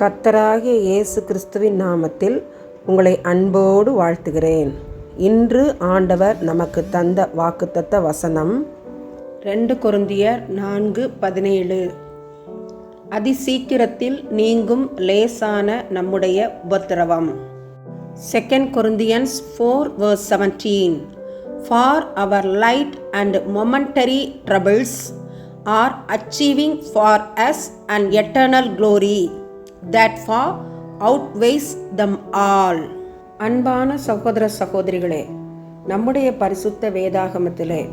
கத்தராகிய இயேசு கிறிஸ்துவின் நாமத்தில் உங்களை அன்போடு வாழ்த்துகிறேன். இன்று ஆண்டவர் நமக்கு தந்த வாக்குத்தத்த வசனம் ரெண்டு கொருந்தியர் நான்கு பதினேழு. அதிசீக்கிரத்தில் நீங்கும் லேசான நம்முடைய உபத்திரவம். Second Corinthians four verse seventeen for our light and momentary troubles are achieving for us and eternal glory that far far them all அன்பான சகோதர சகோதரிகளே நம்முடைய பரிசுத்த வேதாகமத்திலே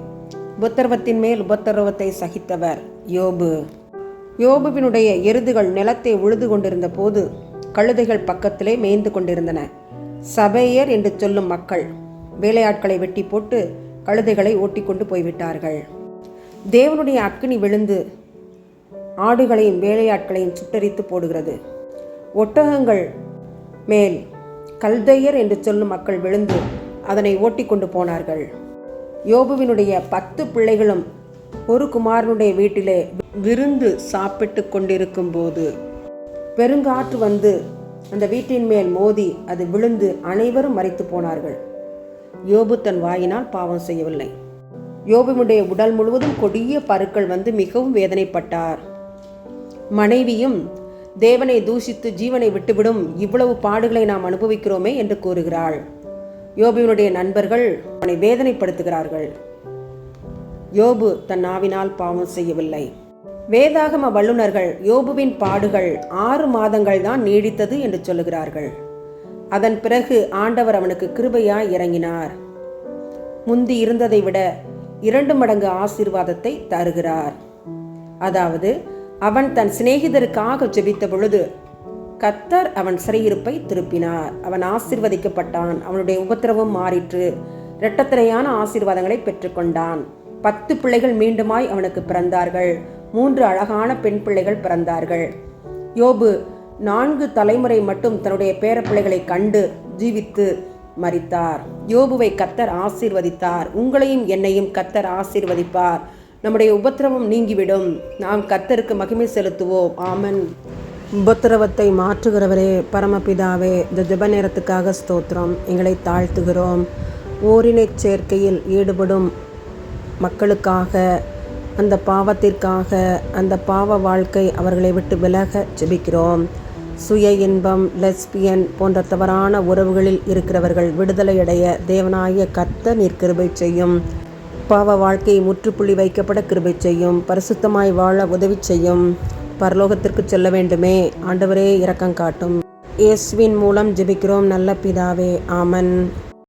உபத்திரவத்தின் மேல் உபத்திரவத்தை சகித்தவர் யோபு. யோபுவினுடைய எருதுகள் நிலத்தை உழுது கொண்டிருந்த போது கழுதைகள் பக்கத்திலே மேய்ந்து கொண்டிருந்தன. சபையர் என்று சொல்லும் மக்கள் வேலையாட்களை வெட்டி போட்டு கழுதைகளை ஓட்டிக்கொண்டு போய்விட்டார்கள். தேவனுடைய அக்கினி விழுந்து ஆடுகளையும் வேலையாட்களையும் சுட்டரித்து போடுகிறது. ஒட்டகங்கள் மேல் கல்தையர் என்று சொல்லும் மக்கள் விழுந்து அதனை ஓட்டிக்கொண்டு போனார்கள். யோபுவினுடைய பத்து பிள்ளைகளும் ஒரு குமாரனுடைய வீட்டிலே விருந்து சாப்பிட்டு கொண்டிருக்கும் போது பெருங்காற்று வந்து அந்த வீட்டின் மேல் மோதி அது விழுந்து அனைவரும் மறைத்து போனார்கள். யோபு தன் வாயினால் பாவம் செய்யவில்லை. யோபுவினுடைய உடல் முழுவதும் கொடிய பருக்கள் வந்து மிகவும் வேதனைப்பட்டார். மனைவியும் தேவனை தூஷித்து ஜீவனை விட்டுவிடும் இவ்வளவு பாடுகளை நாம் அனுபவிக்கிறோமே என்று கூறுகிறாள். யோபுவினுடைய நண்பர்கள் அவனை வேதனைப்படுத்துகிறார்கள். யோபு தன் நாவினால் பாவம் செய்யவில்லை. வேதாகம வல்லுநர்கள் யோபுவின் பாடுகள் ஆறு மாதங்கள் தான் நீடித்தது என்று சொல்லுகிறார்கள். அதன் பிறகு ஆண்டவர் அவனுக்கு கிருபையாய் இறங்கினார். முந்தி இருந்ததை விட இரண்டு மடங்கு ஆசீர்வாதத்தை தருகிறார். அதாவது அவன் தன் சிநேகிதருக்காக ஜெபித்த பொழுது கத்தர் அவன் சிறையிருப்பை திருப்பினார். அவன் ஆசீர்வதிக்கப்பட்டான். அவனுடைய உபத்திரவம் மாறிற்று. இரட்டத்திரையான ஆசீர்வாதங்களை பெற்றுக்கொண்டான். பத்து பிள்ளைகள் மீண்டுமாய் அவனுக்கு பிறந்தார்கள். மூன்று அழகான பெண் பிள்ளைகள் பிறந்தார்கள். யோபு நான்கு தலைமுறை மட்டும் தன்னுடைய பேரப்பிள்ளைகளை கண்டு ஜீவித்து மறித்தார் யோபுவை கத்தர் ஆசீர்வதித்தார். உங்களையும் என்னையும் கத்தர் ஆசீர்வதிப்பார். நம்முடைய உபத்திரவம் நீங்கிவிடும். நாம் கத்தருக்கு மகிமை செலுத்துவோம். ஆமன். உபத்திரவத்தை மாற்றுகிறவரே பரமபிதாவே இந்த ஜப நேரத்துக்காக ஸ்தோத்திரம். எங்களை தாழ்த்துகிறோம். ஓரினைச் சேர்க்கையில் ஈடுபடும் மக்களுக்காக அந்த பாவத்திற்காக அந்த பாவ வாழ்க்கை அவர்களை விட்டு விலக ஜெபிக்கிறோம். சுய இன்பம் லெஸ்பியன் போன்ற தவறான உறவுகளில் இருக்கிறவர்கள் விடுதலையடைய தேவனாய கத்த நிற்கிருபை செய்யும். பாவ வாழ்க்கை முற்றுப்புள்ளி வைக்கப்பட கிருபை செய்யும். பரிசுத்தமாய் வாழ உதவி செய்யும். பரலோகத்திற்கு செல்ல வேண்டுமே. ஆண்டவரே இரக்கம் காட்டும். இயேசுவின் மூலம் ஜெபிக்கிறோம். நல்ல பிதாவே ஆமன்.